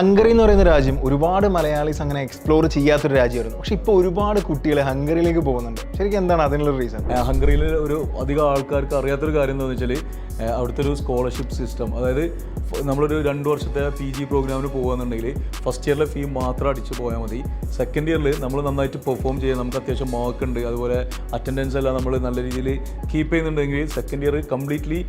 Hungary എന്ന് പറയുന്ന രാജ്യം ഒരുപാട് മലയാളീസ് അങ്ങനെ എക്സ്പ്ലോർ ചെയ്യാത്തൊരു രാജ്യമായിരുന്നു. പക്ഷെ ഇപ്പോൾ ഒരുപാട് കുട്ടികൾ ഹംഗറിയിലേക്ക് പോകുന്നുണ്ട്. ശരിക്കും എന്താണ് അതിനുള്ള റീസൺ ഹംഗറിയിൽ ഒരു അധികം ആൾക്കാർക്ക് അറിയാത്തൊരു കാര്യം എന്താണെന്ന് വെച്ചാൽ അവിടുത്തെ ഒരു സ്കോളർഷിപ്പ് സിസ്റ്റം അതായത് നമ്മളൊരു രണ്ട് വർഷത്തെ പി ജി പ്രോഗ്രാമിന് പോകുകയെന്നുണ്ടെങ്കിൽ ഫസ്റ്റ് ഇയറിലെ ഫീ മാത്രം അടിച്ച് പോയാൽ മതി. സെക്കൻഡ് ഇയറിൽ നമ്മൾ നന്നായിട്ട് പെർഫോം ചെയ്യാൻ നമുക്ക് അത്യാവശ്യം മാർക്ക് ഉണ്ട്. അതുപോലെ അറ്റൻഡൻസ് എല്ലാം നമ്മൾ നല്ല രീതിയിൽ കീപ്പ് ചെയ്യുന്നുണ്ടെങ്കിൽ second year completely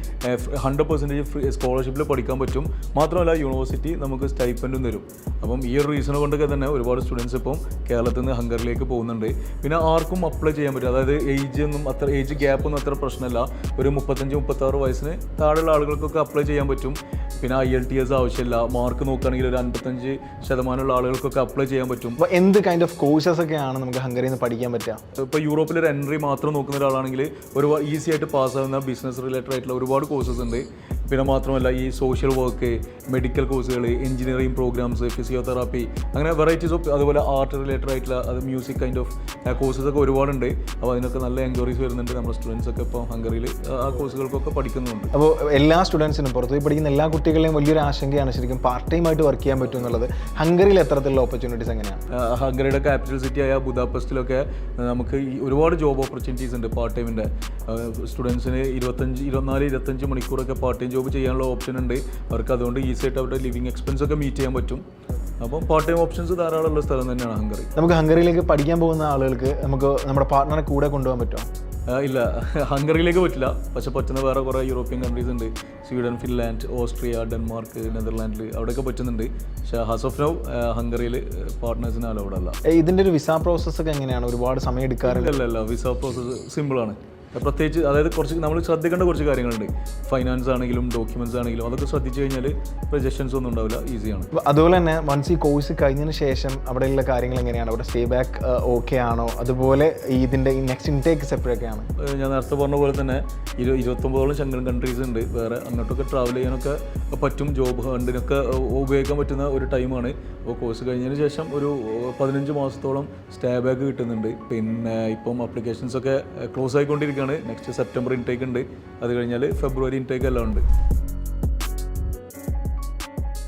hundred percentage free സ്കോളർഷിപ്പിൽ പഠിക്കാൻ പറ്റും. മാത്രമല്ല യൂണിവേഴ്സിറ്റി നമുക്ക് സ്റ്റൈപ്പന്റും തരും അപ്പം ഈ ഒരു റീസൺ കൊണ്ടൊക്കെ തന്നെ ഒരുപാട് സ്റ്റുഡൻസ് ഇപ്പം കേരളത്തിൽ നിന്ന് ഹംഗറിലേക്ക് പോകുന്നുണ്ട്. പിന്നെ ആർക്കും അപ്ലൈ ചെയ്യാൻ പറ്റും അതായത് ഏജ് ഒന്നും അത്ര ഏജ് ഗ്യാപ്പ് ഒന്നും അത്ര പ്രശ്നമല്ല. ഒരു മുപ്പത്തഞ്ച് മുപ്പത്താറ് വയസ്സിന് താഴെയുള്ള ആളുകൾക്കൊക്കെ അപ്ലൈ ചെയ്യാൻ പറ്റും. പിന്നെ ഐ എൽ ടി എസ് ആവശ്യമില്ല. മാർക്ക് നോക്കുകയാണെങ്കിൽ ഒരു അൻപത്തഞ്ച് ശതമാനമുള്ള ആളുകൾക്കൊക്കെ അപ്ലൈ ചെയ്യാൻ പറ്റും. അപ്പോൾ എന്ത് കൈൻഡ് ഓഫ് കോഴ്സസ് ഒക്കെയാണ് നമുക്ക് ഹംഗറിയിൽ നിന്ന് പഠിക്കാൻ പറ്റുക? ഇപ്പോൾ യൂറോപ്പിൽ ഒരു എൻട്രി മാത്രം നോക്കുന്ന ഒരാളാണെങ്കിൽ ഒരു ഈസി ആയിട്ട് പാസ്സാകുന്ന ബിസിനസ് റിലേറ്റഡ് ആയിട്ടുള്ള ഒരുപാട് കോഴ്സസ് ഉണ്ട്. പിന്നെ മാത്രമല്ല ഈ സോഷ്യൽ വർക്ക് മെഡിക്കൽ കോഴ്സുകൾ എഞ്ചിനീയറിംഗ് പ്രോഗ്രാംസ് ഫിസിയോതെറാപ്പി അങ്ങനെ വെറൈറ്റീസ് ഓഫ് അതുപോലെ ആർട്ട് റിലേറ്റഡ് ആയിട്ടുള്ള അത് മ്യൂസിക് കൈൻഡ് ഓഫ് കോഴ്സസ് ഒക്കെ ഒരുപാടുണ്ട്. അപ്പോൾ അതിനൊക്കെ നല്ല എൻക്വയറീസ് വരുന്നുണ്ട് നമ്മുടെ സ്റ്റുഡൻസ് ഒക്കെ ഇപ്പോൾ ഹംഗറിയിൽ ആ കോഴ്സുകൾക്കൊക്കെ പഠിക്കുന്നുണ്ട്. അപ്പോൾ എല്ലാ സ്റ്റുഡൻസിനും പുറത്ത് പോയി പഠിക്കുന്ന എല്ലാ കുട്ടികളെയും വലിയൊരു ആശങ്കയാണ് ശരിക്കും പാർട്ട് ടൈം ആയിട്ട് വർക്ക് ചെയ്യാൻ പറ്റും എന്നുള്ളത്. ഹംഗറിയിൽ എത്രത്തിലുള്ള ഓപ്പർച്യൂണിറ്റീസ് എങ്ങനെയാണ്? ഹംഗറിയുടെ ക്യാപിറ്റൽ സിറ്റി ആയ ബുദാപെസ്റ്റിലൊക്കെ നമുക്ക് ഒരുപാട് ജോബ് ഓപ്പർച്യൂണിറ്റീസ് ഉണ്ട് പാർട്ട് ടൈമിന്റെ സ്റ്റുഡൻസിന് ഇരുപത്തഞ്ച് ഇരുപത്തിനാല് ഇരുപത്തഞ്ച് മണിക്കൂറൊക്കെ പാർട്ട് ടൈം ജോബ് ചെയ്യാനുള്ള ഓപ്ഷൻ ഉണ്ട്. അവർക്ക് അതുകൊണ്ട് ഈസി ആയിട്ട് അവരുടെ ലിവിങ് എക്സ്പെൻസ് ഒക്കെ മീറ്റ് ചെയ്യാൻ പറ്റും. അപ്പോൾ പാർട്ട് ടൈം ഓപ്ഷൻസ് ധാരാളമുള്ള സ്ഥലം തന്നെയാണ് ഹംഗറി. നമുക്ക് ഹംഗറിയിലേക്ക് പഠിക്കാൻ പോകുന്ന ആളുകൾക്ക് നമുക്ക് നമ്മുടെ പാർട്ട്ണറെ കൂടെ കൊണ്ടുപോകാൻ പറ്റുമോ? ഇല്ല. ഹംഗറിയിലേക്ക് പറ്റില്ല. പക്ഷെ പറ്റുന്ന വേറെ കുറേ യൂറോപ്യൻ കൺട്രീസ് ഉണ്ട്. സ്വീഡൻ ഫിൻലാൻഡ് ഓസ്ട്രിയ ഡെൻമാർക്ക് നെതർലാൻഡിൽ അവിടെയൊക്കെ പറ്റുന്നുണ്ട്. പക്ഷേ ഹസ് ഓഫ് നൗ ഹംഗറിയിൽ പാർട്ട്നേഴ്സിന് അലൗഡ് അല്ല. ഇതിന്റെ ഒരു വിസ പ്രോസസ്സൊക്കെ എങ്ങനെയാണ്? ഒരുപാട് സമയം എടുക്കാറില്ല അല്ല അല്ല വിസ പ്രോസസ്സ് സിമ്പിളാണ് പ്രത്യേകിച്ച് അതായത് കുറച്ച് നമ്മൾ ശ്രദ്ധിക്കേണ്ട കുറച്ച് കാര്യങ്ങളുണ്ട്. ഫൈനാൻസ് ആണെങ്കിലും ഡോക്യുമെന്റ്സ് ആണെങ്കിലും അതൊക്കെ ശ്രദ്ധിച്ചു കഴിഞ്ഞാൽ പ്രജക്ഷൻസ് ഒന്നും ഉണ്ടാവില്ല. ഈസിയാണ് അതുപോലെ തന്നെ വൺസ് ഈ കോഴ്സ് കഴിഞ്ഞതിന് ശേഷം അവിടെയുള്ള കാര്യങ്ങൾ എങ്ങനെയാണ്? അവിടെ സ്റ്റേ ബാക്ക് ഓക്കെ ആണോ? അതുപോലെ ഈ ഇതിന്റെ നെക്സ്റ്റ് ഇൻടേക്സ് എപ്പോഴൊക്കെയാണ് ഞാൻ നേരത്തെ പറഞ്ഞ പോലെ തന്നെ ഇരു ഇരുപത്തൊമ്പതോളം ശങ്കരൻ കൺട്രീസ് ഉണ്ട്. വേറെ അങ്ങോട്ടൊക്കെ ട്രാവൽ ചെയ്യാനൊക്കെ പറ്റും. ജോബ് ഹണ്ടിനൊക്കെ ഉപയോഗിക്കാൻ പറ്റുന്ന ഒരു ടൈമാണ് അപ്പോൾ കോഴ്സ് കഴിഞ്ഞതിന് ശേഷം ഒരു പതിനഞ്ച് മാസത്തോളം സ്റ്റേ ബാക്ക് കിട്ടുന്നുണ്ട്. പിന്നെ ഇപ്പം അപ്ലിക്കേഷൻസ് ഒക്കെ ക്ലോസ് ആയിക്കൊണ്ടിരിക്കുകയാണ്. നെക്സ്റ്റ് സെപ്റ്റംബർ ഇൻടേക്ക് ഉണ്ട്. അത് കഴിഞ്ഞാൽ ഫെബ്രുവരി ഇൻടേക്ക് എല്ലാം ഉണ്ട്.